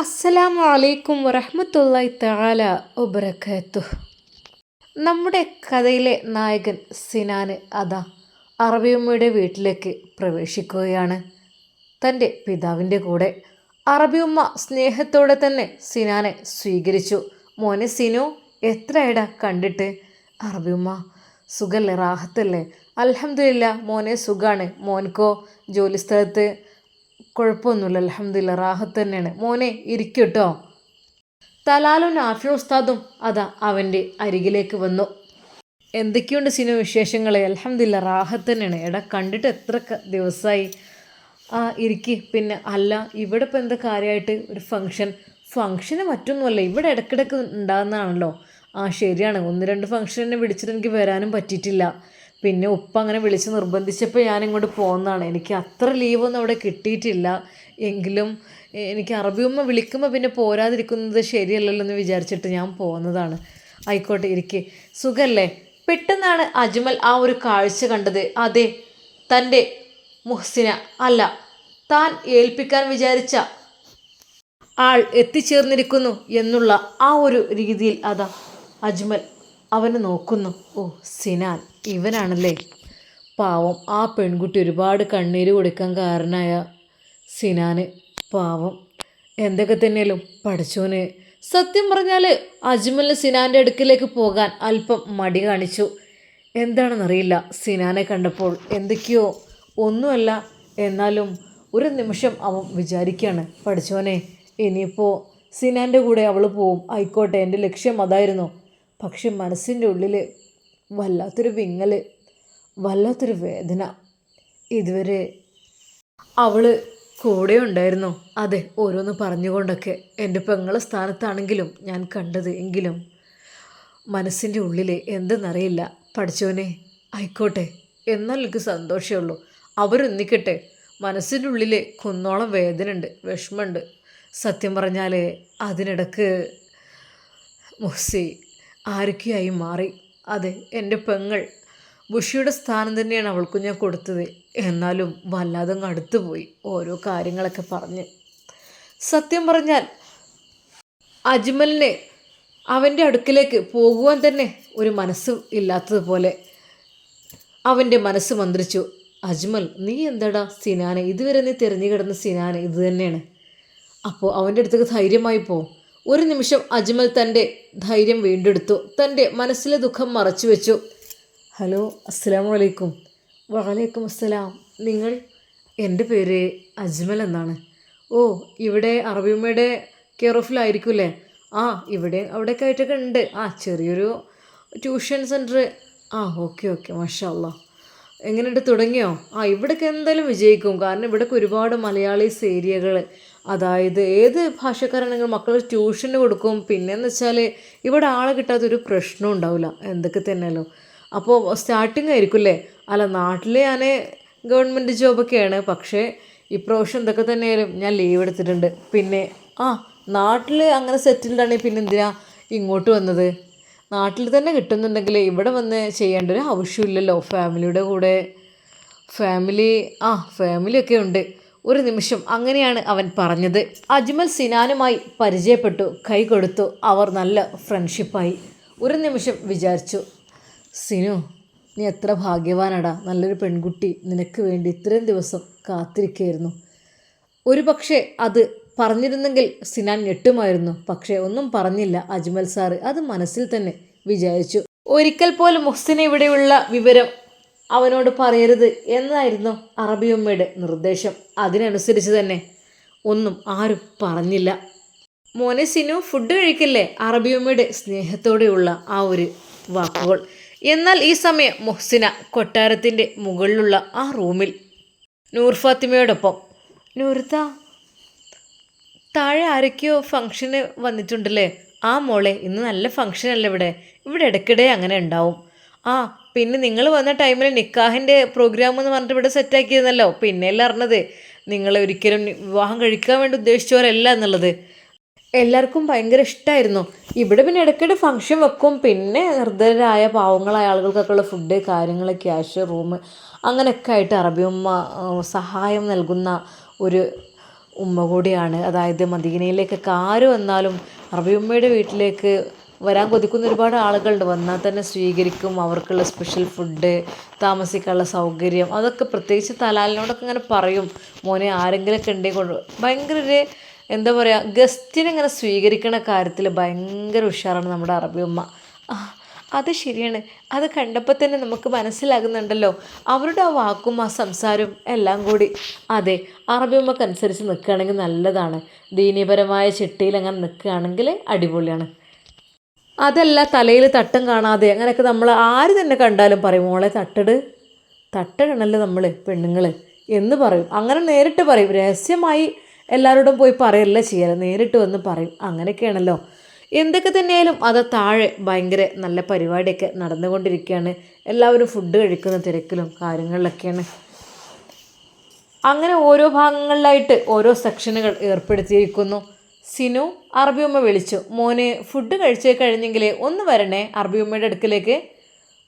അസ്സലാമു അലൈക്കും വറഹമത്തല്ലായി തആല വബറകാതുഹു നമ്മുടെ കഥയിലെ നായകൻ സിനാന് അതാ അറബിയമ്മയുടെ വീട്ടിലേക്ക് പ്രവേശിക്കുകയാണ്. തന്റെ പിതാവിന്റെ കൂടെ അറബിയമ്മ സ്നേഹത്തോടെ തന്നെ സിനാനെ സ്വീകരിച്ചു. മോനെ സിനു എത്രയടാ കണ്ടിട്ട്? അറബിയമ്മ സുഖല്ലേ? റാഹത്തല്ലേ? അലഹമില്ല മോനെ സുഖാണ്. മോൻകോ ജോലിസ്ഥലത്ത് കുഴപ്പമൊന്നുമില്ല അലഹമില്ല റാഹത്ത് തന്നെയാണ്. മോനെ ഇരിക്കട്ടോ തലാലും നാഫി ഉസ്താദും അതാ അവന്റെ അരികിലേക്ക് വന്നു. എന്തൊക്കെയുണ്ട് സിനിമ വിശേഷങ്ങൾ അലഹമില്ല റാഹത്ത് തന്നെയാണ്. എടാ കണ്ടിട്ട് എത്ര ദിവസമായി ആ ഇരിക്ക്. പിന്നെ അല്ല ഇവിടെ ഇപ്പം എന്താ കാര്യമായിട്ട് ഒരു ഫങ്ഷൻ ഫങ്ഷന് മറ്റൊന്നുമല്ല. ഇവിടെ ഇടയ്ക്കിടയ്ക്ക് ഉണ്ടാകുന്നതാണല്ലോ ആ ശരിയാണ്. ഒന്ന് രണ്ട് ഫങ്ഷനെ വിളിച്ചിട്ട് എനിക്ക് വരാനും പറ്റിയിട്ടില്ല. പിന്നെ ഉപ്പ അങ്ങനെ വിളിച്ച് നിർബന്ധിച്ചപ്പോൾ ഞാൻ ഇങ്ങോട്ട് പോകുന്നതാണ് എനിക്ക് അത്ര ലീവൊന്നും അവിടെ കിട്ടിയിട്ടില്ല. എങ്കിലും എനിക്ക് അറബിയമ്മ വിളിക്കുമ്പോൾ പിന്നെ പോരാതിരിക്കുന്നത് ശരിയല്ലല്ലോ എന്ന് വിചാരിച്ചിട്ട് ഞാൻ പോകുന്നതാണ് ആയിക്കോട്ടെ ഇരിക്കെ. സുഖല്ലേ? പെട്ടെന്നാണ് അജ്മൽ ആ ഒരു കാഴ്ച കണ്ടത്. അതെ തന്റെ മുഹ്സിന. അല്ല താൻ ഏൽപ്പിക്കാൻ വിചാരിച്ച ആൾ എത്തിച്ചേർന്നിരിക്കുന്നു എന്നുള്ള ആ ഒരു രീതിയിൽ അതാ അജ്മൽ അവനെ നോക്കുന്നു. ഓ സിനാൻ. ഇവനാണല്ലേ? പാവം. ആ പെൺകുട്ടി ഒരുപാട് കണ്ണീര് കൊടുക്കാൻ കാരണമായ സിനാന്. പാവം. എന്തൊക്കെ തന്നെയല്ലോ പഠിച്ചോന്. സത്യം പറഞ്ഞാൽ അജ്മൽ സിനാന്റെ അടുക്കിലേക്ക് പോകാൻ അല്പം മടി കാണിച്ചു. എന്താണെന്നറിയില്ല. സിനാനെ കണ്ടപ്പോൾ എന്തൊക്കെയോ ഒന്നുമല്ല. എന്നാലും ഒരു നിമിഷം അവൻ വിചാരിക്കുകയാണ് പഠിച്ചോനെ ഇനിയിപ്പോൾ സിനാന്റെ കൂടെ അവൾ പോവും. ആയിക്കോട്ടെ എന്റെ ലക്ഷ്യം അതായിരുന്നു. പക്ഷെ മനസ്സിന്റെ ഉള്ളിൽ വല്ലാത്തൊരു വിങ്ങൽ വല്ലാത്തൊരു വേദന. ഇതുവരെ അവൾ കൂടെ ഉണ്ടായിരുന്നു. അതെ ഓരോന്ന് പറഞ്ഞുകൊണ്ടൊക്കെ. എന്റെ പെങ്ങളെ സ്ഥാനത്താണെങ്കിലും ഞാൻ കണ്ടത് എങ്കിലും മനസ്സിന്റെ ഉള്ളിൽ എന്തെന്നറിയില്ല. പഠിച്ചവനെ ആയിക്കോട്ടെ എന്നാൽ എനിക്ക് സന്തോഷമേ ഉള്ളൂ. അവരൊന്നിക്കട്ടെ. മനസ്സിന്റെ ഉള്ളിൽ കുന്നോളം വേദനയുണ്ട് വിഷമമുണ്ട്. സത്യം പറഞ്ഞാൽ അതിനിടക്ക് മുഹ്സി ആരൊക്കെയായി മാറി? അതെ എന്റെ പെങ്ങൾ. ബുഷിയുടെ സ്ഥാനം തന്നെയാണ് അവൾക്ക് ഞാൻ കൊടുത്തത്. എന്നാലും വല്ലാതെ അടുത്തു പോയി ഓരോ കാര്യങ്ങളൊക്കെ പറഞ്ഞ്. സത്യം പറഞ്ഞാൽ അജ്മലിനെ അവന്റെ അടുക്കിലേക്ക് പോകുവാൻ തന്നെ ഒരു മനസ്സ് ഇല്ലാത്തതുപോലെ അവന്റെ മനസ്സ് മന്ത്രിച്ചു. അജ്മൽ നീ എന്താടാ സിനാനെ? ഇതുവരെ നീ തിരഞ്ഞു കിടന്ന സിനാനെ? ഇത് തന്നെയാണ്. അപ്പോൾ അവന്റെ അടുത്തേക്ക് ധൈര്യമായി പോ. ഒരു നിമിഷം അജ്മൽ തന്റെ ധൈര്യം വീണ്ടെടുത്തു. തന്റെ മനസ്സിലെ ദുഃഖം മറച്ചു വെച്ചു. ഹലോ അസ്സലാമു വലൈക്കും വലൈക്കും അസ്സലാം. നിങ്ങൾ എന്റെ പേര് അജ്മൽ എന്നാണ്. ഓ ഇവിടെ അറബിയമ്മയുടെ കെയർ ഓഫിലായിരിക്കുമല്ലേ ആ ഇവിടെ അവിടെയൊക്കെ ആയിട്ടൊക്കെ ഉണ്ട്. ആ ചെറിയൊരു ട്യൂഷൻ സെന്റർ ആ ഓക്കെ ഓക്കെ മാഷാ അല്ലാ എങ്ങനെയുണ്ട്? തുടങ്ങിയോ? ആ ഇവിടേക്ക് എന്തായാലും വിജയിക്കും. കാരണം ഇവിടേക്ക് ഒരുപാട് മലയാളീസ് ഏരിയകൾ അതായത് ഏത് ഭാഷക്കാരാണെങ്കിലും മക്കൾ ട്യൂഷന് കൊടുക്കും. പിന്നെയെന്ന് വെച്ചാൽ ഇവിടെ ആളെ കിട്ടാത്തൊരു പ്രശ്നം ഉണ്ടാവില്ല എന്തൊക്കെ തന്നെയല്ലോ അപ്പോൾ സ്റ്റാർട്ടിങ് ആയിരിക്കും അല്ലേ അല്ല നാട്ടിൽ ഞാൻ ഗവൺമെന്റ് ജോബൊക്കെയാണ് പക്ഷേ ഇപ്രാവശ്യം എന്തൊക്കെ തന്നെയായാലും ഞാൻ ലീവ് എടുത്തിട്ടുണ്ട്. പിന്നെ ആ നാട്ടിൽ അങ്ങനെ സെറ്റിൽഡ് ആണെങ്കിൽ പിന്നെ എന്തിനാ ഇങ്ങോട്ട് വന്നത്? നാട്ടിൽ തന്നെ കിട്ടുന്നുണ്ടെങ്കിൽ ഇവിടെ വന്ന് ചെയ്യേണ്ട ഒരു ആവശ്യമില്ലല്ലോ. ഫാമിലിയുടെ കൂടെ. ഫാമിലി ആ ഫാമിലിയൊക്കെ ഉണ്ട്. ഒരു നിമിഷം അങ്ങനെയാണ് അവൻ പറഞ്ഞത്. അജ്മൽ സിനാനുമായി പരിചയപ്പെട്ടു കൈ കൊടുത്തു. അവർ നല്ല ഫ്രണ്ട്ഷിപ്പായി. ഒരു നിമിഷം വിചാരിച്ചു സിനു നീ എത്ര ഭാഗ്യവാനടാ. നല്ലൊരു പെൺകുട്ടി. നിനക്ക് വേണ്ടി ഇത്രയും ദിവസം കാത്തിരിക്കുകയായിരുന്നു ഒരു പക്ഷേ അത് പറഞ്ഞിരുന്നെങ്കിൽ സിനാൻ ഞെട്ടുമായിരുന്നു. പക്ഷേ ഒന്നും പറഞ്ഞില്ല അജ്മൽ സാറ്. അത് മനസ്സിൽ തന്നെ വിചാരിച്ചു. ഒരിക്കൽ പോലും മുഹ്സിന് ഇവിടെയുള്ള വിവരം അവനോട് പറയരുത് എന്നായിരുന്നു അറബിയമ്മയുടെ നിർദ്ദേശം. അതിനനുസരിച്ച് തന്നെ ഒന്നും ആരും പറഞ്ഞില്ല. മോനെ സിനു ഫുഡ് കഴിക്കില്ലേ? അറബിയമ്മയുടെ സ്നേഹത്തോടെയുള്ള ആ ഒരു വാക്കുകൾ. എന്നാൽ ഈ സമയം മൊഹ്സിന കൊട്ടാരത്തിന്റെ മുകളിലുള്ള ആ റൂമിൽ നൂർ ഫാത്തിമയോടൊപ്പം നൂർത്ത താഴെ ആരൊക്കെയോ ഫംഗ്ഷന് വന്നിട്ടുണ്ടല്ലേ? ആ മോളെ ഇന്ന് നല്ല ഫങ്ഷനല്ല ഇവിടെ? ഇവിടെ ഇടയ്ക്കിടെ അങ്ങനെ ഉണ്ടാവും. ആ പിന്നെ നിങ്ങൾ വന്ന ടൈമിൽ നിക്കാഹിന്റെ പ്രോഗ്രാം എന്ന് പറഞ്ഞിട്ട് ഇവിടെ സെറ്റാക്കിയിരുന്നല്ലോ പിന്നെയല്ലേ അറിഞ്ഞത് നിങ്ങൾ ഒരിക്കലും വിവാഹം കഴിക്കാൻ വേണ്ടി ഉദ്ദേശിച്ചവരല്ല എന്നുള്ളത്. എല്ലാവർക്കും ഭയങ്കര ഇഷ്ടമായിരുന്നു ഇവിടെ പിന്നെ ഇടയ്ക്കിടെ ഫംഗ്ഷൻ വെക്കും. പിന്നെ നിർദ്ധരായ പാവങ്ങളായ ആളുകൾക്കൊക്കെ ഉള്ള ഫുഡ് കാര്യങ്ങൾ ക്യാഷ് റൂം അങ്ങനെയൊക്കെ ആയിട്ട് അറബിയമ്മ സഹായം നൽകുന്ന ഒരു ഉമ്മ കൂടിയാണ്. അതായത് മദീനയിലേക്കൊക്കെ ആര് വന്നാലും അറബിയമ്മയുടെ വീട്ടിലേക്ക് വരാൻ കൊതിക്കുന്ന ഒരുപാട് ആളുകളുണ്ട്. വന്നാൽ തന്നെ സ്വീകരിക്കും. അവർക്കുള്ള സ്പെഷ്യൽ ഫുഡ് താമസിക്കാനുള്ള സൗകര്യം അതൊക്കെ പ്രത്യേകിച്ച് തലാലിനോടൊക്കെ ഇങ്ങനെ പറയും. മോനെ ആരെങ്കിലുമൊക്കെ ഉണ്ടെങ്കിൽ കൊണ്ട് ഭയങ്കര ഒരു എന്താ പറയുക ഗസ്റ്റിനെ ഇങ്ങനെ സ്വീകരിക്കണ കാര്യത്തിൽ ഭയങ്കര ഉഷാറാണ് നമ്മുടെ അറബി ഉമ്മ. അത് ശരിയാണ്. അത് കണ്ടപ്പോൾ തന്നെ നമുക്ക് മനസ്സിലാകുന്നുണ്ടല്ലോ. അവരുടെ ആ വാക്കും ആ സംസാരവും എല്ലാം കൂടി. അതെ അറബി അനുസരിച്ച് നിൽക്കുകയാണെങ്കിൽ നല്ലതാണ്. ദീനീപരമായ ചിട്ടയിൽ അങ്ങനെ നിൽക്കുകയാണെങ്കിൽ അടിപൊളിയാണ്. അതല്ല തലയിൽ തട്ടം കാണാതെ. അങ്ങനെയൊക്കെ നമ്മൾ ആര് തന്നെ കണ്ടാലും പറയും മോളെ തട്ടട്. തട്ടിടണല്ലോ നമ്മൾ പെണ്ണുങ്ങൾ എന്ന് പറയും. അങ്ങനെ നേരിട്ട് പറയും. രഹസ്യമായി എല്ലാവരോടും പോയി പറയല്ല ചെയ്യാറ്. നേരിട്ട് വന്ന് പറയും. അങ്ങനെയൊക്കെയാണല്ലോ. എന്തൊക്കെ തന്നെയായാലും അത് താഴെ ഭയങ്കര നല്ല പരിപാടിയൊക്കെ നടന്നുകൊണ്ടിരിക്കുകയാണ്. എല്ലാവരും ഫുഡ് കഴിക്കുന്ന തിരക്കിലും കാര്യങ്ങളിലൊക്കെയാണ്. അങ്ങനെ ഓരോ ഭാഗങ്ങളിലായിട്ട് ഓരോ സെക്ഷനുകൾ ഏർപ്പെടുത്തിയിരിക്കുന്നു. സിനു അറബിയമ്മ വിളിച്ചു. മോനെ ഫുഡ് കഴിച്ച് കഴിഞ്ഞെങ്കിലേ ഒന്ന് വരണേ അറബിയമ്മയുടെ അടുക്കലേക്ക്?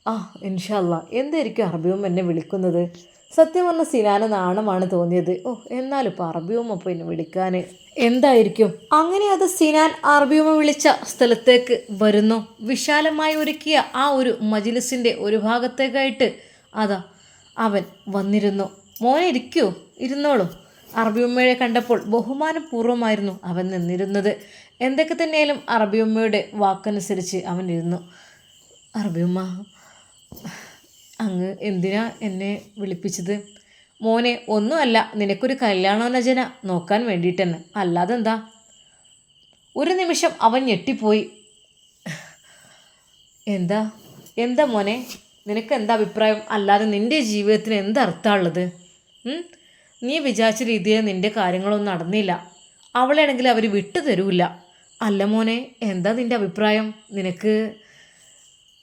ആ ഇൻഷല്ല എന്തായിരിക്കും അറബിയമ്മ എന്നെ വിളിക്കുന്നത്? സത്യം പറഞ്ഞ സിനാന നാണമാണ് തോന്നിയത്. ഓ എന്നാലും ഇപ്പോൾ അറബിയമ്മ ഇപ്പോൾ എന്നെ വിളിക്കാൻ എന്തായിരിക്കും? അങ്ങനെ അത് സിനാൻ അറബിയമ്മ വിളിച്ച സ്ഥലത്തേക്ക് വരുന്നു. വിശാലമായി ഒരുക്കിയ ആ ഒരു മജിലിസിന്റെ ഒരു ഭാഗത്തേക്കായിട്ട് അതാ അവൻ വന്നിരുന്നു. മോനെ ഇരിക്കൂ. ഇരുന്നോളൂ. അറബിയമ്മയെ കണ്ടപ്പോൾ ബഹുമാനപൂർവമായിരുന്നു അവൻ നിന്നിരുന്നത്. എന്തൊക്കെ തന്നെയാലും അറബിയമ്മയുടെ വാക്കനുസരിച്ച് അവൻ ഇരുന്നു. അറബിയമ്മ അങ്ങ് എന്തിനാ എന്നെ വിളിപ്പിച്ചത്? മോനെ ഒന്നുമല്ല നിനക്കൊരു കല്യാണോനജന നോക്കാൻ വേണ്ടിയിട്ടെന്ന്. അല്ലാതെന്താ? ഒരു നിമിഷം അവൻ ഞെട്ടിപ്പോയി. എന്താ എന്താ മോനെ? നിനക്ക് എന്താ അഭിപ്രായം? അല്ലാതെ നിന്റെ ജീവിതത്തിന് എന്തർത്ഥമുള്ളത് നീ വിചാരിച്ച രീതിയിൽ നിന്റെ കാര്യങ്ങളൊന്നും നടന്നില്ല. അവളെയാണെങ്കിൽ അവർ വിട്ടു തരൂല. അല്ല മോനെ എന്താ നിന്റെ അഭിപ്രായം? നിനക്ക്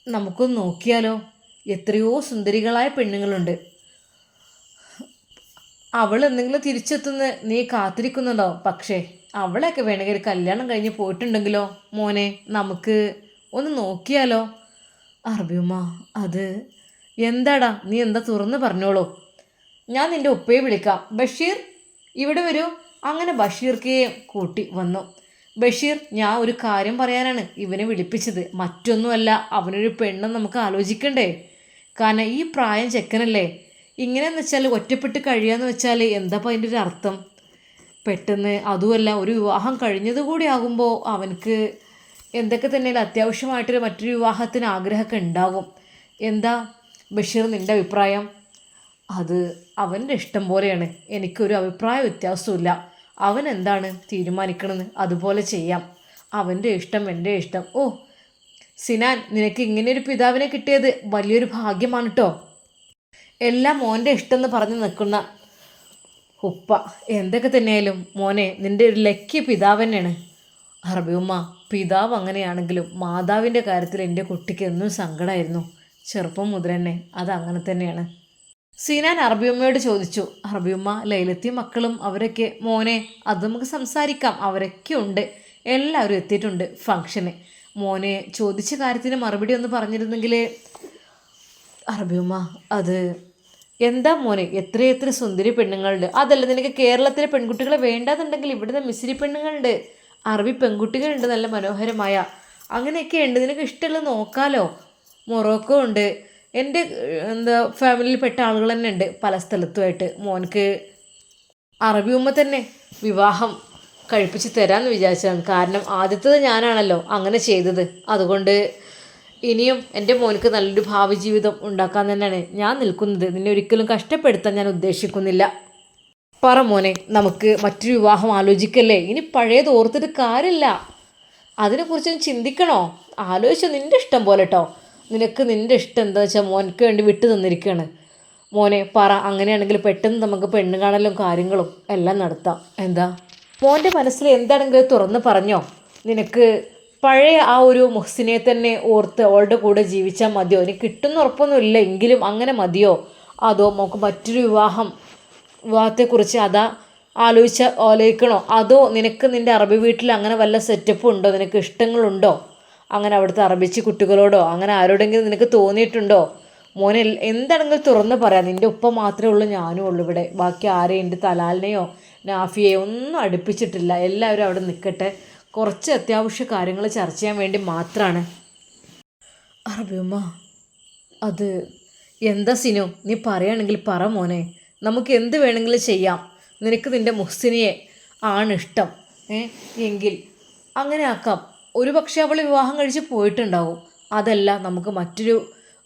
നമുക്കൊന്ന് നോക്കിയാലോ? എത്രയോ സുന്ദരികളായ പെണ്ണുങ്ങളുണ്ട്. അവൾ എന്തെങ്കിലും തിരിച്ചെത്തുന്ന നീ കാത്തിരിക്കുന്നുണ്ടോ? പക്ഷേ അവളെയൊക്കെ വേണമെങ്കിൽ കല്യാണം കഴിഞ്ഞ് പോയിട്ടുണ്ടെങ്കിലോ? മോനെ നമുക്ക് ഒന്ന് നോക്കിയാലോ? അർബിയുമ്മ അത് എന്താടാ? നീ എന്താ തുറന്ന് പറഞ്ഞോളൂ? ഞാൻ നിന്റെ ഉപ്പയെ വിളിക്കാം. ബഷീർ ഇവിടെ വരൂ. അങ്ങനെ ബഷീർക്കേയും കൂട്ടി വന്നു. ബഷീർ ഞാൻ ഒരു കാര്യം പറയാനാണ് ഇവനെ വിളിപ്പിച്ചത്. മറ്റൊന്നുമല്ല അവനൊരു പെണ്ണ് നമുക്ക് ആലോചിക്കണ്ടേ? കാരണം ഈ പ്രായം ചെക്കനല്ലേ? ഇങ്ങനെയെന്ന് വെച്ചാൽ ഒറ്റപ്പെട്ട് കഴിയാന്ന് വെച്ചാൽ എന്താ അതിന്റെ ഒരു അർത്ഥം? പെട്ടെന്ന് അതുമല്ല ഒരു വിവാഹം കഴിഞ്ഞത് കൂടി ആകുമ്പോൾ അവനക്ക് എന്തൊക്കെ തന്നെ അത്യാവശ്യമായിട്ടൊരു മറ്റൊരു വിവാഹത്തിന് ആഗ്രഹമൊക്കെ ഉണ്ടാകും. എന്താ ബഷീർ നിന്റെ അഭിപ്രായം? അത് അവന്റെ ഇഷ്ടം പോലെയാണ്. എനിക്കൊരു അഭിപ്രായ വ്യത്യാസമില്ല അവൻ എന്താണ് തീരുമാനിക്കണമെന്ന് അതുപോലെ ചെയ്യാം. അവന്റെ ഇഷ്ടം എന്റെ ഇഷ്ടം. ഓ സിനാൻ നിനക്ക് ഇങ്ങനെയൊരു പിതാവിനെ കിട്ടിയത് വലിയൊരു ഭാഗ്യമാണ് കേട്ടോ എല്ലാം മോന്റെ ഇഷ്ടം എന്ന് പറഞ്ഞു നിൽക്കുന്ന ഉപ്പ എന്തൊക്കെ തന്നെയായാലും മോനെ നിന്റെ ഒരു ലക്കിയ പിതാവ് തന്നെയാണ്. അറബിയുമ്മ പിതാവ് അങ്ങനെയാണെങ്കിലും മാതാവിന്റെ കാര്യത്തിൽ എന്റെ കുട്ടിക്ക് എന്നും സങ്കടമായിരുന്നു ചെറുപ്പം മുതൽ തന്നെ അത് അങ്ങനെ തന്നെയാണ്. സീനാൻ അറബിയമ്മയോട് ചോദിച്ചു അറബിയമ്മ ലൈലത്തി മക്കളും അവരൊക്കെ മോനെ അത് നമുക്ക് സംസാരിക്കാം അവരൊക്കെ ഉണ്ട് എല്ലാവരും എത്തിയിട്ടുണ്ട് ഫംഗ്ഷന് മോനെ ചോദിച്ച കാര്യത്തിന് മറുപടി ഒന്ന് പറഞ്ഞിരുന്നെങ്കിൽ അറബിയമ്മ അത് എന്താ മോനെ എത്രയെത്ര സുന്ദരി പെണ്ണുങ്ങളുണ്ട്. അതല്ല നിനക്ക് കേരളത്തിലെ പെൺകുട്ടികളെ വേണ്ടാന്നുണ്ടെങ്കിൽ ഇവിടുത്തെ മിശ്രി പെണ്ണുങ്ങളുണ്ട് അറബി പെൺകുട്ടികളുണ്ട് നല്ല മനോഹരമായ. അങ്ങനെയൊക്കെ ഉണ്ട് നിനക്ക് ഇഷ്ടമുള്ളത് നോക്കാലോ. മൊറോക്കോ ഉണ്ട് എന്റെ എന്താ ഫാമിലിയിൽപ്പെട്ട ആളുകൾ തന്നെ ഉണ്ട് പല സ്ഥലത്തുമായിട്ട്. മോനക്ക് അറബി ഉമ്മ തന്നെ വിവാഹം കഴിപ്പിച്ച് തരാമെന്ന് വിചാരിച്ചതാണ്. കാരണം ആദ്യത്തത് ഞാനാണല്ലോ അങ്ങനെ ചെയ്തത്. അതുകൊണ്ട് ഇനിയും എന്റെ മോനക്ക് നല്ലൊരു ഭാവി ജീവിതം ഉണ്ടാക്കാൻ തന്നെയാണ് ഞാൻ നിൽക്കുന്നത്. നിന്നെ ഒരിക്കലും കഷ്ടപ്പെടുത്താൻ ഞാൻ ഉദ്ദേശിക്കുന്നില്ല. പറ മോനെ നമുക്ക് മറ്റൊരു വിവാഹം ആലോചിക്കല്ലേ? ഇനി പഴയത് ഓർത്തിട്ട് കാര്യമില്ല. അതിനെക്കുറിച്ച് ചിന്തിക്കണോ? ആലോചിച്ചോ നിന്റെ ഇഷ്ടം പോലെ കേട്ടോ നിനക്ക് നിന്റെ ഇഷ്ടം എന്താ വെച്ചാൽ മോനക്ക് വേണ്ടി വിട്ടു തന്നിരിക്കുകയാണ് മോനെ പറ അങ്ങനെയാണെങ്കിൽ പെട്ടെന്ന് നമുക്ക് പെണ്ണ് കാണലും കാര്യങ്ങളും എല്ലാം നടത്താം. എന്താ? മോന്റെ മനസ്സിൽ എന്താണെങ്കിലും തുറന്ന് പറഞ്ഞോ. നിനക്ക് പഴയ ആ ഒരു മുഹ്സിനെ തന്നെ ഓർത്ത് അവളുടെ കൂടെ ജീവിച്ചാൽ മതിയോ? ഇനി കിട്ടുന്ന ഉറപ്പൊന്നുമില്ല എങ്കിലും അങ്ങനെ മതിയോ? അതോ നമുക്ക് മറ്റൊരു വിവാഹം വിവാഹത്തെക്കുറിച്ച് അതാ ആലോചിച്ച ആലോചിക്കണോ? അതോ നിനക്ക് നിന്റെ അറബി വീട്ടിൽ അങ്ങനെ വല്ല സെറ്റപ്പ് ഉണ്ടോ? നിനക്ക് ഇഷ്ടങ്ങളുണ്ടോ? അങ്ങനെ അവിടുത്തെ അറബിച്ച് കുട്ടികളോടോ അങ്ങനെ ആരോടെങ്കിലും നിനക്ക് തോന്നിയിട്ടുണ്ടോ? മോനെ എന്താണെങ്കിലും തുറന്ന് പറയാം. നിന്റെ ഉപ്പ മാത്രമേ ഉള്ളൂ ഞാനും ഉള്ളൂ ഇവിടെ. ബാക്കി ആരെയും എന്റെ തലാലിനെയോ നാഫിയെയോ ഒന്നും അടുപ്പിച്ചിട്ടില്ല. എല്ലാവരും അവിടെ നിൽക്കട്ടെ കുറച്ച് അത്യാവശ്യ കാര്യങ്ങൾ ചർച്ച ചെയ്യാൻ വേണ്ടി മാത്രമാണ് അറബിയമ്മ അത് എന്താ സിനു? നീ പറയുകയാണെങ്കിൽ പറ മോനെ. നമുക്ക് എന്ത് വേണമെങ്കിലും ചെയ്യാം. നിനക്ക് നിന്റെ മുഹ്സിനിയെ ആണിഷ്ടം ഏ എങ്കിൽ അങ്ങനെ ആക്കാം ഒരു പക്ഷേ അവൾ വിവാഹം കഴിച്ച് പോയിട്ടുണ്ടാവും. അതല്ല നമുക്ക് മറ്റൊരു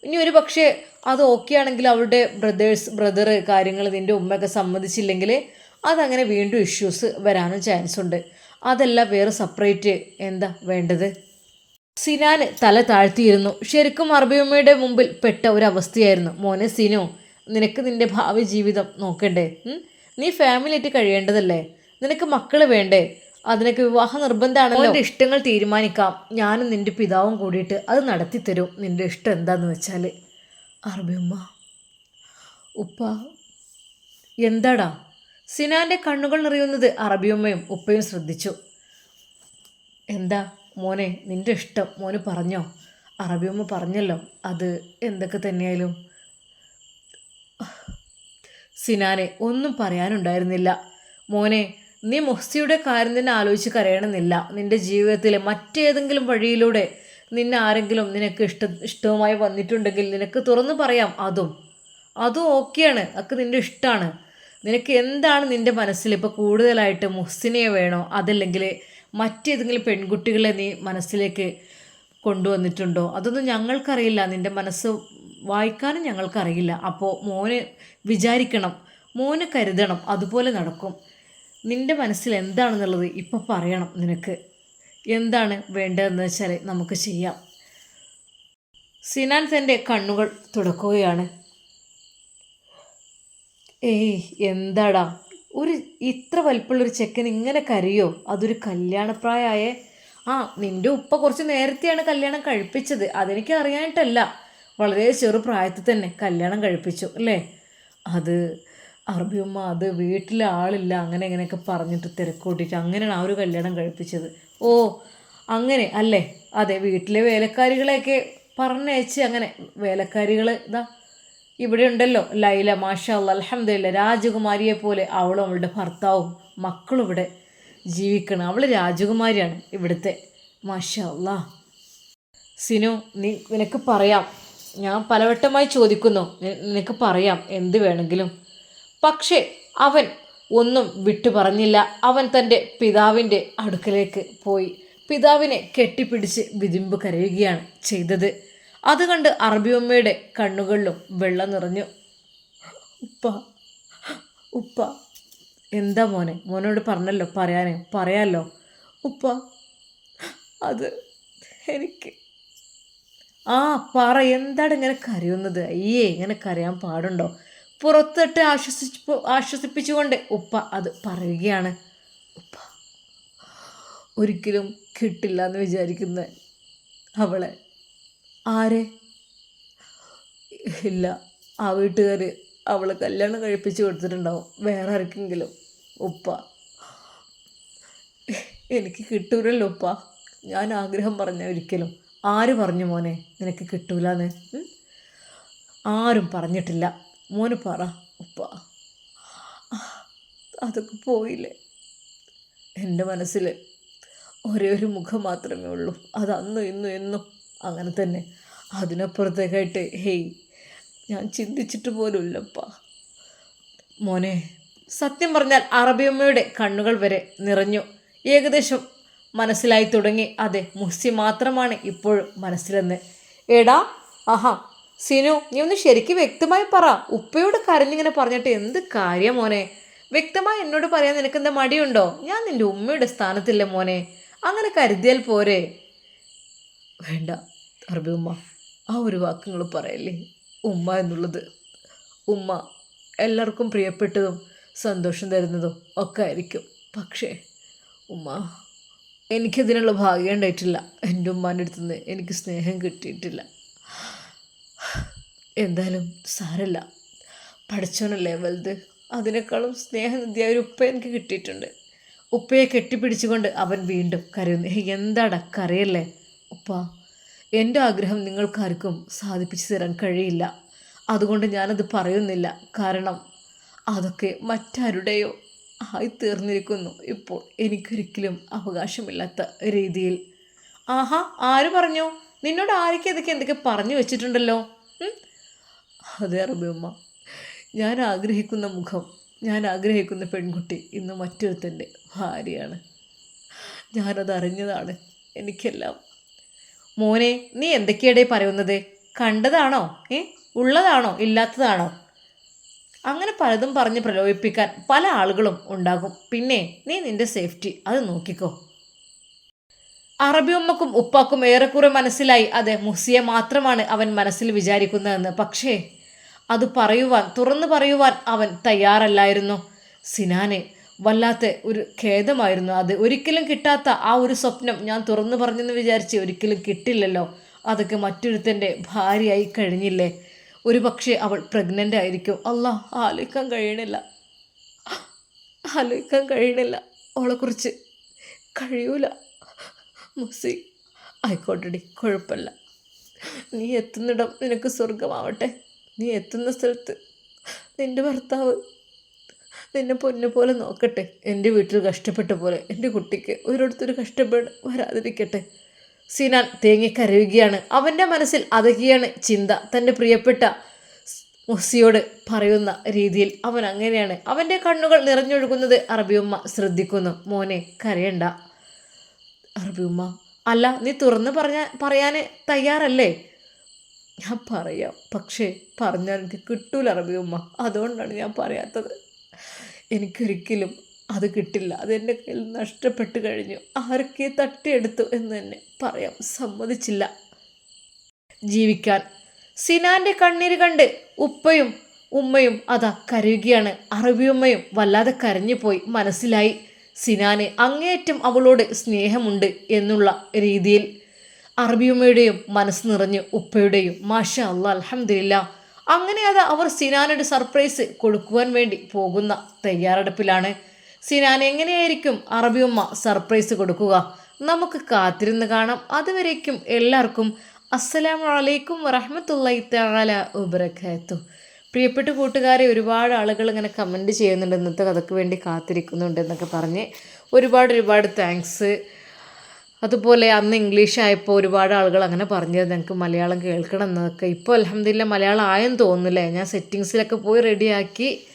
ഇനി ഒരു പക്ഷേ അത് ഓക്കെ ആണെങ്കിൽ അവളുടെ ബ്രദേഴ്സ് ബ്രദർ കാര്യങ്ങൾ നിന്റെ ഉമ്മയൊക്കെ സമ്മതിച്ചില്ലെങ്കിൽ അതങ്ങനെ വീണ്ടും ഇഷ്യൂസ് വരാനും ചാൻസ് ഉണ്ട്. അതല്ല വേറെ സെപ്പറേറ്റ് എന്താ വേണ്ടത്? സിനാൻ തല താഴ്ത്തിയിരുന്നു. ശരിക്കും അറബിയമ്മയുടെ മുമ്പിൽ പെട്ട ഒരവസ്ഥയായിരുന്നു മോനെ സിനോ നിനക്ക് നിന്റെ ഭാവി ജീവിതം നോക്കണ്ടേ? നീ നീ ഫാമിലിയായിട്ട് കഴിയേണ്ടതല്ലേ? നിനക്ക് മക്കൾ വേണ്ടേ? അതിനൊക്കെ വിവാഹ നിർബന്ധമാണല്ലോ എന്റെ ഇഷ്ടങ്ങൾ തീരുമാനിക്കാം. ഞാനും നിന്റെ പിതാവും കൂടിയിട്ട് അത് നടത്തി തരും. നിന്റെ ഇഷ്ടം എന്താന്ന് വെച്ചാൽ. അറബിയമ്മ ഉപ്പ എന്താടാ? സിനാന്റെ കണ്ണുകൾ നിറയുന്നത് അറബിയമ്മയും ഉപ്പയും ശ്രദ്ധിച്ചു. എന്താ മോനെ നിന്റെ ഇഷ്ടം മോന് പറഞ്ഞോ? അറബിയമ്മ പറഞ്ഞല്ലോ അത് എന്തൊക്കെ തന്നെയായാലും. സിനാനെ ഒന്നും പറയാനുണ്ടായിരുന്നില്ല. മോനെ നീ മുഹ്സിയുടെ കാര്യം തന്നെ ആലോചിച്ച് കരയണമെന്നില്ല. നിന്റെ ജീവിതത്തിലെ മറ്റേതെങ്കിലും വഴിയിലൂടെ നിന്നെ ആരെങ്കിലും നിനക്ക് ഇഷ്ട ഇഷ്ടവുമായി വന്നിട്ടുണ്ടെങ്കിൽ നിനക്ക് തുറന്നു പറയാം അതും. അതും ഓക്കെയാണ്. അതൊക്കെ നിന്റെ ഇഷ്ടമാണ് നിനക്ക് എന്താണ് നിന്റെ മനസ്സിൽ ഇപ്പോൾ കൂടുതലായിട്ട് മുഹ്സിനെ വേണോ? അതല്ലെങ്കിൽ മറ്റേതെങ്കിലും പെൺകുട്ടികളെ നീ മനസ്സിലേക്ക് കൊണ്ടുവന്നിട്ടുണ്ടോ? അതൊന്നും ഞങ്ങൾക്കറിയില്ല. നിന്റെ മനസ്സ് വായിക്കാനും ഞങ്ങൾക്കറിയില്ല. അപ്പോൾ മോന് വിചാരിക്കണം. മോന് കരുതണം. അതുപോലെ നടക്കും. നിന്റെ മനസ്സിൽ എന്താണെന്നുള്ളത് ഇപ്പോൾ പറയണം നിനക്ക്. എന്താണ് വേണ്ടതെന്ന് വെച്ചാൽ നമുക്ക് ചെയ്യാം. സിനാൻ തന്റെ കണ്ണുകൾ തുടക്കുകയാണ്. ഏയ് എന്താടാ? ഒരു ഇത്ര വലിപ്പമുള്ളൊരു ചെക്കൻ ഇങ്ങനെ കരയോ? അതൊരു കല്യാണപ്രായമായ ആ നിന്റെ ഉപ്പ കുറച്ച് നേരത്തെയാണ് കല്യാണം കഴിപ്പിച്ചത്. അതെനിക്ക് അറിയാനായിട്ടല്ല വളരെ ചെറു പ്രായത്തിൽ തന്നെ കല്യാണം കഴിപ്പിച്ചു അല്ലേ? അത് അറബിയമ്മ അത് വീട്ടിലെ ആളില്ല. അങ്ങനെ ഇങ്ങനെയൊക്കെ പറഞ്ഞിട്ട് തിരക്കൂട്ടിയിട്ട് അങ്ങനെയാണ് ആ ഒരു കല്യാണം കഴിപ്പിച്ചത്. ഓ അങ്ങനെ അല്ലേ? അതെ വീട്ടിലെ വേലക്കാരികളെയൊക്കെ പറഞ്ഞയച്ച് അങ്ങനെ വേലക്കാരികൾ ഇതാ ഇവിടെ ഉണ്ടല്ലോ. ലൈല മാഷാ അലഹമ്മദില്ല രാജകുമാരിയെ പോലെ അവളും അവളുടെ ഭർത്താവും മക്കളും ഇവിടെ ജീവിക്കണം. അവൾ രാജകുമാരിയാണ് ഇവിടുത്തെ. മാഷാ അല്ലാ സിനു നീ നിനക്ക് പറയാം. ഞാൻ പലവട്ടമായി ചോദിക്കുന്നു. നിനക്ക് പറയാം. എന്ത് വേണമെങ്കിലും. പക്ഷേ അവൻ ഒന്നും വിട്ടു പറഞ്ഞില്ല അവൻ തന്റെ പിതാവിന്റെ അടുക്കലേക്ക് പോയി. പിതാവിനെ കെട്ടിപ്പിടിച്ച് വിതിമ്പ് കരയുകയാണ് ചെയ്തത്. അത് കണ്ട് അറബിയമ്മയുടെ കണ്ണുകളിലും വെള്ളം നിറഞ്ഞു. ഉപ്പ ഉപ്പ എന്താ മോനെ? മോനോട് പറഞ്ഞല്ലോ പറയാനേ പറയാമല്ലോ ഉപ്പ അത് എനിക്ക് ആ പറ എന്താണ് ഇങ്ങനെ കരയുന്നത്? അയ്യേ ഇങ്ങനെ കരയാൻ പാടുണ്ടോ? പുറത്തിട്ട് ആശ്വസിച്ച് ആശ്വസിപ്പിച്ചുകൊണ്ട് ഉപ്പ അത് പറയുകയാണ്. ഉപ്പ ഒരിക്കലും കിട്ടില്ല എന്ന് വിചാരിക്കുന്ന അവളെ ആരെ? ഇല്ല ആ വീട്ടുകാർ അവളെ കല്യാണം കഴിപ്പിച്ച് കൊടുത്തിട്ടുണ്ടാവും. വേറെ ആർക്കെങ്കിലും. ഉപ്പ എനിക്ക് കിട്ടൂലല്ലോ ഉപ്പ. ഞാൻ ആഗ്രഹം പറഞ്ഞ ഒരിക്കലും. ആര് പറഞ്ഞു മോനെ നിനക്ക് കിട്ടൂലെന്ന്? ആരും പറഞ്ഞിട്ടില്ല. മോന് പറ ഉപ്പ. അതൊക്കെ പോയില്ലേ? എന്റെ മനസ്സിൽ ഒരേ ഒരു മുഖം മാത്രമേ ഉള്ളൂ. അത് അന്നും ഇന്നും എന്നും അങ്ങനെ തന്നെ. അതിനപ്പുറത്തേക്കായിട്ട് ഹേയ് ഞാൻ ചിന്തിച്ചിട്ട് പോലുമില്ലപ്പാ മോനെ സത്യം പറഞ്ഞാൽ അറബിയമ്മയുടെ കണ്ണുകൾ വരെ നിറഞ്ഞു. ഏകദേശം മനസ്സിലായി തുടങ്ങി. അതെ മുസ്സി മാത്രമാണ് ഇപ്പോഴും മനസ്സിലെന്ന്. എടാ ആഹാ സിനു നീ ഒന്ന് ശരിക്കും വ്യക്തമായി പറ. ഉപ്പയോട് കരഞ്ഞിങ്ങനെ പറഞ്ഞിട്ട് എന്ത് കാര്യം മോനെ? വ്യക്തമായി എന്നോട് പറയാൻ നിനക്ക് എന്താ മടിയുണ്ടോ? ഞാൻ നിന്റെ ഉമ്മയുടെ സ്ഥാനത്തില്ല മോനെ. അങ്ങനെ കരുതിയാൽ പോരെ. വേണ്ട അറബി ഉമ്മ. ആ ഒരു വാക്കുകൾ പറയല്ലേ? ഉമ്മ എന്നുള്ളത്. ഉമ്മ എല്ലാവർക്കും പ്രിയപ്പെട്ടതും സന്തോഷം തരുന്നതും ഒക്കെ ആയിരിക്കും. പക്ഷേ ഉമ്മ എനിക്കതിനുള്ള ഭാഗ്യം ഉണ്ടായിട്ടില്ല. എന്റെ ഉമ്മാന്റെ അടുത്തുനിന്ന് എനിക്ക് സ്നേഹം കിട്ടിയിട്ടില്ല. എന്തായാലും സാരല്ല. പഠിച്ചോനല്ലേ വലുത്. അതിനേക്കാളും സ്നേഹനിധിയായ ഒരു ഉപ്പ എനിക്ക് കിട്ടിയിട്ടുണ്ട്. ഉപ്പയെ കെട്ടിപ്പിടിച്ചുകൊണ്ട് അവൻ വീണ്ടും കരയുന്നു. "ഹേയ്, എന്താടാ കരയല്ലേ? ഉപ്പ എന്റെ ആഗ്രഹം നിങ്ങൾക്കാർക്കും സാധിപ്പിച്ചു തരാൻ കഴിയില്ല. അതുകൊണ്ട് ഞാനത് പറയുന്നില്ല. കാരണം അതൊക്കെ മറ്റാരുടെയോ ആയി തീർന്നിരിക്കുന്നു. ഇപ്പോൾ എനിക്കൊരിക്കലും അവകാശമില്ലാത്ത രീതിയിൽ. ആഹാ ആര് പറഞ്ഞു? നിന്നോട് ആരൊക്കെ ഇതൊക്കെ എന്തൊക്കെ പറഞ്ഞു വെച്ചിട്ടുണ്ടല്ലോ? അതെ അറബിയമ്മ ഞാൻ ആഗ്രഹിക്കുന്ന മുഖം ഞാൻ ആഗ്രഹിക്കുന്ന പെൺകുട്ടി ഇന്ന് മറ്റൊരുത്തന്റെ ഭാര്യയാണ്. ഞാനത് അറിഞ്ഞതാണ് എനിക്കെല്ലാം. മോനെ നീ എന്തൊക്കെയാടേ പറയുന്നത്? കണ്ടതാണോ? ഏ? ഉള്ളതാണോ? ഇല്ലാത്തതാണോ? അങ്ങനെ പലതും പറഞ്ഞ് പ്രലോഭിപ്പിക്കാൻ പല ആളുകളും ഉണ്ടാകും. പിന്നെ നീ നിന്റെ സേഫ്റ്റി അത് നോക്കിക്കോ. അറബിയമ്മക്കും ഉപ്പാക്കും ഏറെക്കുറെ മനസ്സിലായി. അതെ മുസിയെ മാത്രമാണ് അവൻ മനസ്സിൽ വിചാരിക്കുന്നതെന്ന്. പക്ഷേ അത് പറയുവാൻ തുറന്നു പറയുവാൻ അവൻ തയ്യാറല്ലായിരുന്നു. സിനാനെ വല്ലാത്ത ഒരു ഖേദമായിരുന്നു അത്. ഒരിക്കലും കിട്ടാത്ത ആ ഒരു സ്വപ്നം ഞാൻ തുറന്നു പറഞ്ഞെന്ന് വിചാരിച്ച് ഒരിക്കലും കിട്ടില്ലല്ലോ. അതൊക്കെ മറ്റൊരുത്തന്റെ ഭാര്യയായി കഴിഞ്ഞില്ലേ? ഒരു പക്ഷേ അവൾ പ്രഗ്നന്റ് ആയിരിക്കും. അല്ല ആലോചിക്കാൻ കഴിയണില്ല. ആലോചിക്കാൻ കഴിയണില്ല. അവളെക്കുറിച്ച് കഴിയൂല. മുസി ആയിക്കോട്ടെടി കുഴപ്പമില്ല. നീ എത്തുന്നിടം നിനക്ക് സ്വർഗമാവട്ടെ നീ എത്തുന്ന സ്ഥലത്ത് നിന്റെ ഭർത്താവ് നിന്നെ പൊന്നു പോലെ നോക്കട്ടെ. എന്റെ വീട്ടിൽ കഷ്ടപ്പെട്ട പോലെ എന്റെ കുട്ടിക്ക് ഒരിടത്തൊരു കഷ്ടപ്പെട് വരാതിരിക്കട്ടെ. സിനാൻ തേങ്ങിക്കരയുകയാണ് അവന്റെ മനസ്സിൽ അതൊക്കെയാണ് ചിന്ത. തന്റെ പ്രിയപ്പെട്ട മുസിയോട് പറയുന്ന രീതിയിൽ അവൻ അങ്ങനെയാണ്. അവന്റെ കണ്ണുകൾ നിറഞ്ഞൊഴുകുന്നത് അറബിയമ്മ ശ്രദ്ധിക്കുന്നു. മോനെ കരയണ്ട. അറബിയമ്മ അല്ല നീ തുറന്ന് പറഞ്ഞ പറയാൻ തയ്യാറല്ലേ? ഞാൻ പറയാം. പക്ഷേ പറഞ്ഞാൽ എനിക്ക് കിട്ടൂല അറബിയമ്മ അതുകൊണ്ടാണ് ഞാൻ പറയാത്തത്. എനിക്കൊരിക്കലും അത് കിട്ടില്ല. അതെന്റെ കയ്യിൽ നഷ്ടപ്പെട്ട് കഴിഞ്ഞു. ആരൊക്കെ തട്ടിയെടുത്തു എന്ന് തന്നെ പറയാം. സമ്മതിച്ചില്ല. ജീവിക്കാൻ. സിനാന്റെ കണ്ണീര് കണ്ട് ഉപ്പയും ഉമ്മയും അതാ കരയുകയാണ്. അറബിയുമ്മയും വല്ലാതെ കരഞ്ഞുപോയി. മനസ്സിലായി. സിനാന് അങ്ങേയറ്റം അവളോട് സ്നേഹമുണ്ട് എന്നുള്ള രീതിയിൽ അറബിയുമ്മയുടെയും മനസ്സ് നിറഞ്ഞു ഉപ്പയുടെയും മാഷ അല്ല അലഹമില്ല അങ്ങനെ അത് അവർ സിനാനൊരു സർപ്രൈസ് കൊടുക്കുവാൻ വേണ്ടി പോകുന്ന തയ്യാറെടുപ്പിലാണ്. സിനാൻ എങ്ങനെയായിരിക്കും അറബിയമ്മ സർപ്രൈസ് കൊടുക്കുക? നമുക്ക് കാത്തിരുന്ന് കാണാം. അതുവരേക്കും എല്ലാവർക്കും അസ്സലാമു അലൈക്കും വറഹമത്തല്ലായി താല വബറകാതുഹു പ്രിയപ്പെട്ട കൂട്ടുകാരെ ഒരുപാട് ആളുകൾ ഇങ്ങനെ കമന്റ് ചെയ്യുന്നുണ്ട്. ഇന്നത്തെ കഥയ്ക്ക് വേണ്ടി കാത്തിരിക്കുന്നുണ്ട് എന്നൊക്കെ പറഞ്ഞ് ഒരുപാട് ഒരുപാട് താങ്ക്സ് അതുപോലെ അന്ന് ഇംഗ്ലീഷ് ആയപ്പോൾ ഒരുപാട് ആളുകൾ അങ്ങനെ പറഞ്ഞത് ഞങ്ങൾക്ക് മലയാളം കേൾക്കണം എന്നൊക്കെ. ഇപ്പോൾ അലഹമ്മദില്ല മലയാളം ആയെന്ന് തോന്നുന്നില്ലേ? ഞാൻ സെറ്റിങ്സിലൊക്കെ പോയി റെഡിയാക്കി.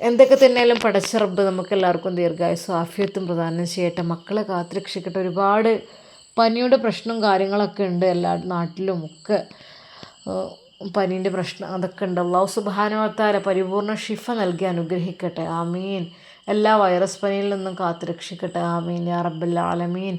എന്തൊക്കെ തന്നെയാലും പടച്ചറബ് നമുക്ക് എല്ലാവർക്കും ദീർഘായുസ് ആഫിയത്തും പ്രദാനം ചെയ്യട്ടെ. മക്കളെ കാത്തുരക്ഷിക്കട്ടെ. ഒരുപാട് പനിയുടെ പ്രശ്നവും കാര്യങ്ങളൊക്കെ ഉണ്ട് എല്ലാ നാട്ടിലും ഒക്കെ. പനീന്റെ പ്രശ്നം അതൊക്കെ ഉണ്ട്. അള്ളാഹു സുബാനുവത്താര പരിപൂർണ ഷിഫ നൽകി അനുഗ്രഹിക്കട്ടെ. ആമീൻ. എല്ലാ വൈറസ് പനിയിൽ നിന്നും കാത്തുരക്ഷിക്കട്ടെ. ആമീൻ. യാ റബ്ബൽ ആലമീൻ.